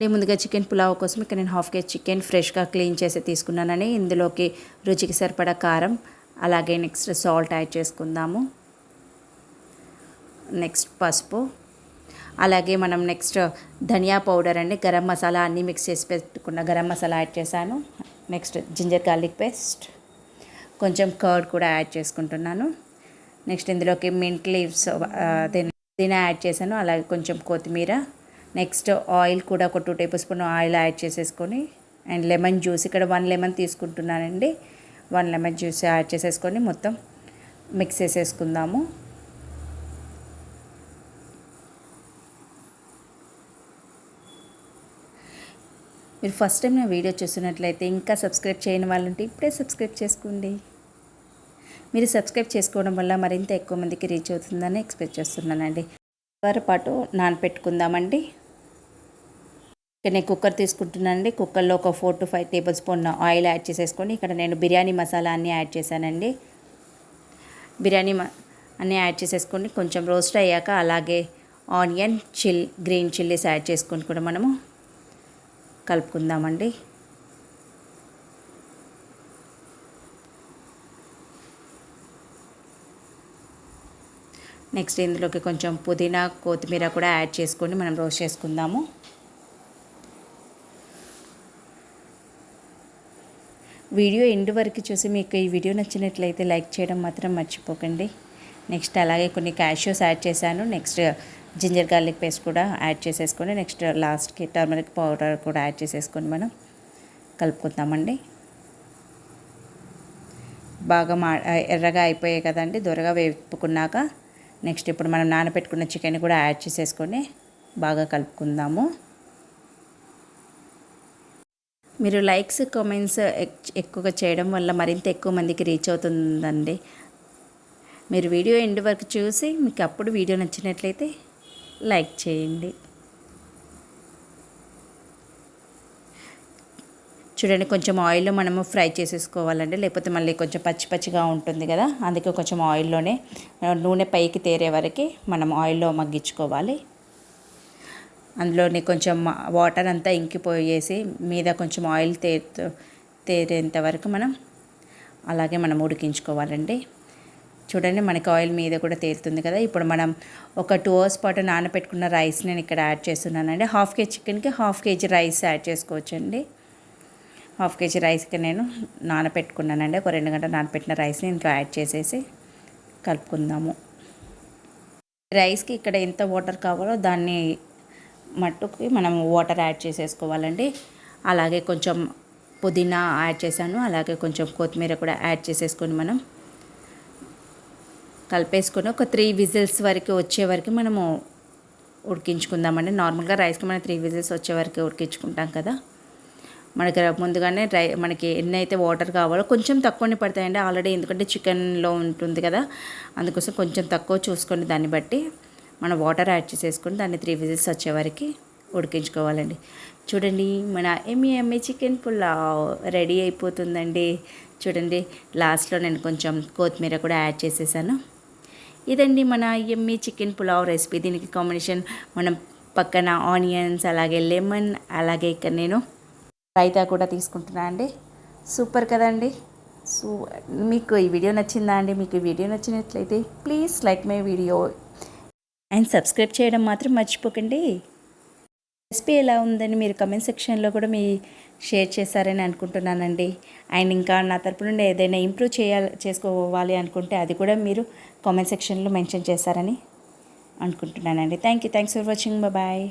నేను ముందుగా చికెన్ పులావ్ కోసం ఇక్కడ నేను హాఫ్ కేజీ చికెన్ ఫ్రెష్గా క్లీన్ చేసి తీసుకున్నానని ఇందులోకి రుచికి సరిపడా కారం అలాగే నెక్స్ట్ సాల్ట్ యాడ్ చేసుకుందాము. నెక్స్ట్ పసుపు అలాగే మనం నెక్స్ట్ ధనియా పౌడర్ అండి గరం మసాలా అన్నీ మిక్స్ చేసి పెట్టుకున్న గరం మసాలా యాడ్ చేశాను. నెక్స్ట్ జింజర్ గార్లిక్ పేస్ట్ కొంచెం కర్డ్ కూడా యాడ్ చేసుకుంటున్నాను. నెక్స్ట్ ఇందులోకి మింట్ లీవ్స్ దీని యాడ్ చేశాను అలాగే కొంచెం కొత్తిమీర నెక్స్ట్ ఆయిల్ కూడా ఒక two table spoon oil add చేసేసుకొని అండ్ లెమన్ జ్యూస్ ఇక్కడ వన్ లెమన్ తీసుకుంటున్నానండి. వన్ లెమన్ జ్యూస్ యాడ్ చేసేసుకొని మొత్తం మిక్స్ చేసేసుకుందాము. మీరు ఫస్ట్ టైం నా వీడియో చూస్తున్నట్లయితే ఇంకా సబ్స్క్రైబ్ చేయని వాళ్ళుంటే ఇప్పుడే సబ్స్క్రైబ్ చేసుకోండి. మీరు సబ్స్క్రైబ్ చేసుకోవడం వల్ల మరింత ఎక్కువ మందికి రీచ్ అవుతుందని ఎక్స్పెక్ట్ చేస్తున్నానండి. వారి పాటు నానపెట్టుకుందామండి ఇక్కడ నేను కుక్కర్ తీసుకుంటున్నానండి. కుక్కర్లో ఒక four to five table spoon oil add చేసేసుకొని ఇక్కడ నేను బిర్యానీ మసాలా అన్నీ యాడ్ చేశానండి. బిర్యానీ అన్నీ యాడ్ చేసేసుకొని కొంచెం రోస్ట్ అయ్యాక అలాగే onion chill green chillies add చేసుకొని కూడా మనము కలుపుకుందామండి. నెక్స్ట్ ఇందులోకి కొంచెం పుదీనా కొత్తిమీర కూడా యాడ్ చేసుకొని మనం రోస్ట్ చేసుకుందాము. వీడియో ఎండ్ వరకు చూసి మీకు ఈ వీడియో నచ్చినట్లయితే లైక్ చేయడం మాత్రం మర్చిపోకండి. నెక్స్ట్ అలాగే కొన్ని క్యాష్యూస్ యాడ్ చేశాను. నెక్స్ట్ జింజర్ గార్లిక్ పేస్ట్ కూడా యాడ్ చేసేసుకొని నెక్స్ట్ లాస్ట్కి టర్మరిక్ పౌడర్ కూడా యాడ్ చేసేసుకొని మనం కలుపుకుందామండి. బాగా మా ఎర్రగా అయిపోయాయి కదండి దొరగా వేపుకున్నాక నెక్స్ట్ ఇప్పుడు మనం నానబెట్టుకున్న చికెన్ కూడా యాడ్ చేసేసుకొని బాగా కలుపుకుందాము. మీరు లైక్స్ కామెంట్స్ ఎక్కువగా చేయడం వల్ల మరింత ఎక్కువ మందికి రీచ్ అవుతుందండి. మీరు వీడియో ఎండ్ వరకు చూసి మీకు అప్పుడు వీడియో నచ్చినట్లయితే లైక్ చేయండి. చూడండి కొంచెం ఆయిల్లో మనము ఫ్రై చేసేసుకోవాలండి. లేకపోతే మళ్ళీ కొంచెం పచ్చి పచ్చిగా ఉంటుంది కదా అందుకే కొంచెం ఆయిల్లోనే నూనె పైకి తేరే వరకు మనం ఆయిల్లో మగ్గించుకోవాలి. అందులోని కొంచెం వాటర్ అంతా ఇంకిపోయేసి మీద కొంచెం ఆయిల్ తే తేరేంత వరకు మనం అలాగే మనం ఉడికించుకోవాలండి. చూడండి మనకి ఆయిల్ మీద కూడా తేలుతుంది కదా. ఇప్పుడు మనం ఒక టూ అవర్స్ పాటు నానబెట్టుకున్న రైస్ నేను ఇక్కడ యాడ్ చేస్తున్నానండి. హాఫ్ కేజీ చికెన్కి హాఫ్ కేజీ రైస్ యాడ్ చేసుకోవచ్చండి. హాఫ్ కేజీ రైస్కి నేను నానబెట్టుకున్నానండి. ఒక రెండు గంటలు నానబెట్టిన రైస్ని ఇంట్లో యాడ్ చేసేసి కలుపుకుందాము. రైస్కి ఇక్కడ ఎంత వాటర్ కావాలో దాన్ని మట్టుకి మనం వాటర్ యాడ్ చేసేసుకోవాలండి. అలాగే కొంచెం పుదీనా యాడ్ చేశాను. అలాగే కొంచెం కొత్తిమీర కూడా యాడ్ చేసేసుకొని మనం కలిపేసుకొని ఒక త్రీ విజిల్స్ వరకు వచ్చే వరకు మనము ఉడికించుకుందామండి. నార్మల్గా రైస్కి మనం త్రీ విజిల్స్ వచ్చే వరకు ఉడికించుకుంటాం కదా. మనకి ముందుగానే రై మనకి ఎన్ని అయితే వాటర్ కావాలో కొంచెం తక్కువనే పడతాయండి. ఆల్రెడీ ఎందుకంటే చికెన్లో ఉంటుంది కదా. అందుకోసం కొంచెం తక్కువ చూసుకొని దాన్ని బట్టి మనం వాటర్ యాడ్ చేసేసుకుని దాన్ని త్రీ విజిల్స్ వచ్చేవరకు ఉడికించుకోవాలండి. చూడండి మన ఎమ్మి ఎమ్మి చికెన్ పులావ్ రెడీ అయిపోతుందండి. చూడండి లాస్ట్లో నేను కొంచెం కొత్తిమీర కూడా యాడ్ చేసేసాను. ఇదండి మన ఎమ్మి చికెన్ పులావ్ రెసిపీ దీనికి కాంబినేషన్ మనం పక్కన ఆనియన్స్ అలాగే లెమన్ అలాగే ఇక్కడ నేను రైతా కూడా తీసుకుంటున్నా అండి. సూపర్ కదండి. సో మీకు ఈ వీడియో నచ్చిందా అండి? మీకు ఈ వీడియో నచ్చినట్లయితే please like my video and subscribe చేయడం మాత్రం మర్చిపోకండి. రెసిపీ ఎలా ఉందని మీరు కమెంట్ సెక్షన్లో కూడా మీ షేర్ చేశారని అనుకుంటున్నానండి. అండ్ ఇంకా నా తరపు నుండి ఏదైనా ఇంప్రూవ్ చేయాలి చేసుకోవాలి అనుకుంటే అది కూడా మీరు కామెంట్ సెక్షన్లో మెన్షన్ చేస్తారని అనుకుంటున్నానండి. Thank you thanks for watching. Bye.